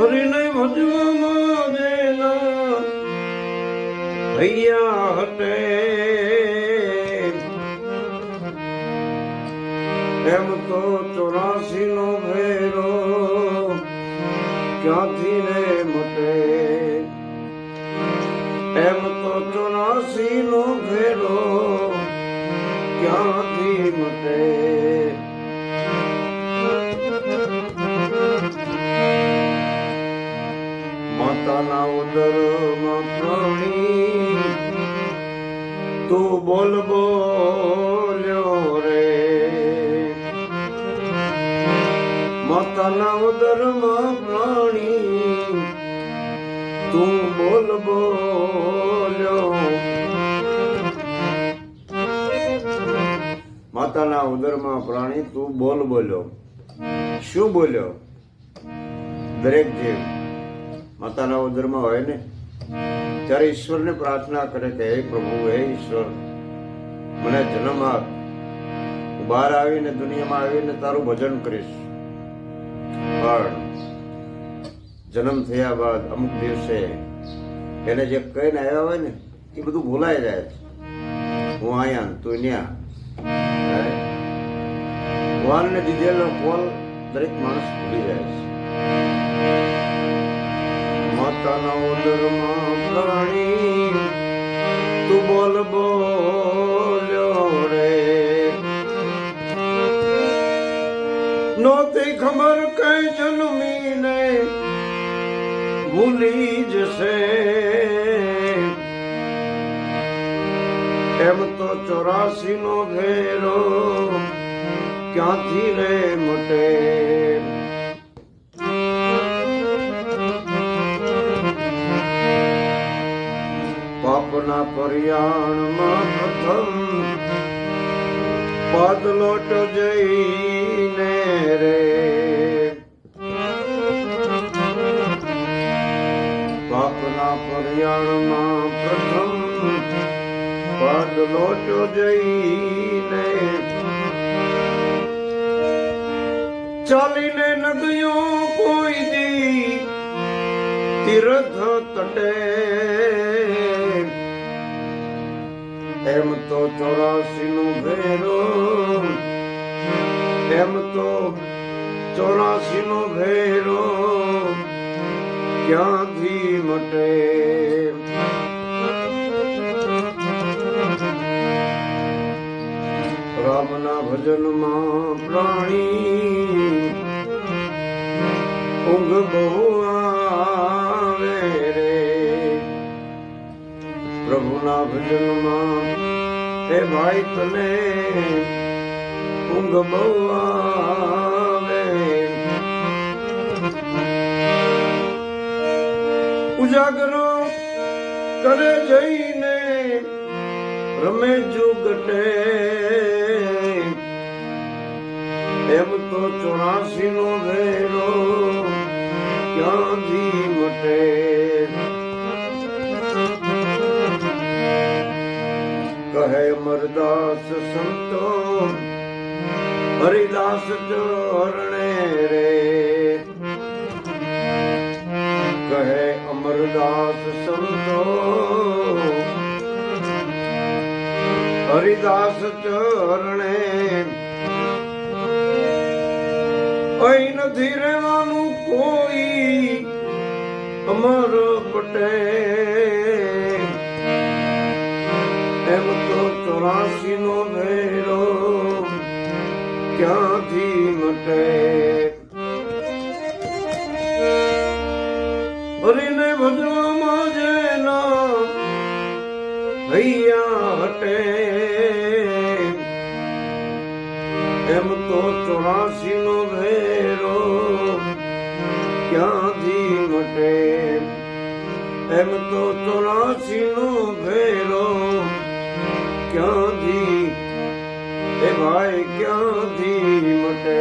હરિને ભજવામાં જેના હૈયા હટે. એમ તો ચોરાસી નો ભેરો ક્યાંથી ને મટે? એમ તો ચોરાસી નો ભેરો ક્યાંથી મટે? માતાના ઉદરમાં પ્રાણી. તું બોલ, બોલ્યો રે. માતાના ઉદરમાં પ્રાણી. તું બોલ, બોલ્યો. માતાના ઉદરમાં પ્રાણી, તું બોલ, બોલ્યો. શું બોલ્યો? દરેક જીવ. માતાના ઉદરમાં હોય ને, ત્યારે ઈશ્વરને પ્રાર્થના કરે કે, હે પ્રભુ, હે ઈશ્વર, મને જન્મ આપ બહાર આવીને દુનિયામાં આવીને તારું ભજન કરીશ. પણ જન્મ થયા બાદ અમુક દિવસે એને જે કહીને આવ્યા હોય ને, એ બધું ભૂલાઈ જાય છે. હું ને તું ત્યાં ભગવાનને દીધેલો કોલ દરેક માણસ ભૂલી જાય છે. માતાના ઉદરમાં પ્રાણી તું રે. નોતી ખબર કઈ જન્મીને ભૂલી જશે. એમ તો ચોરાસી નો ભેરો ક્યાંથી રે મટે? પાપના પરિયાણમાં પ્રથમ પાદલોટ જઈને રે. પાપના પરિયાણમાં પ્રથમ પાદલોટ જઈને ચાલીને નગયો કોઈ દી તીર્થ તટે એમ તો ચોરાસી નું ભેરો, એમ તો ચોરાસી નું ભેરો, ક્યાંથી મટે? રામના ભજનમાં પ્રાણી ઊંઘ બહુ પ્રભુના ભજનમાં હે ભાઈ તને ઊંઘ બહુ આવે. ઉજાગરો કરે જઈને રમે જુગટે. એમ તો ચોરાસી નો ભેરો ક્યાંથી મટે ਅਮਰਦਾਸ ਸੰਤੋ, ਹਰਿਦਾਸ ਚੋਰਣੇ ਰੇ। ਕਹੇ ਅਮਰਦਾਸ ਸੰਤੋ, ਹਰਿਦਾਸ ਚੋਰਣੇ ਅਈ ਨਧੀ ਰਵਾਨੂੰ ਕੋਈ ਅਮਰ ਪਟੇ। એમ તો ચોરાસી નો ભેરો ક્યાંથી મટે? હરીને ભજવામાં જેના હૈયા હટે. એમ તો ચોરાસી નો ભેરો ક્યાંથી મટે? એમ તો ચોરાસી નો ભેરો ક્યાંથી એ ભાઈ ક્યાંથી મટે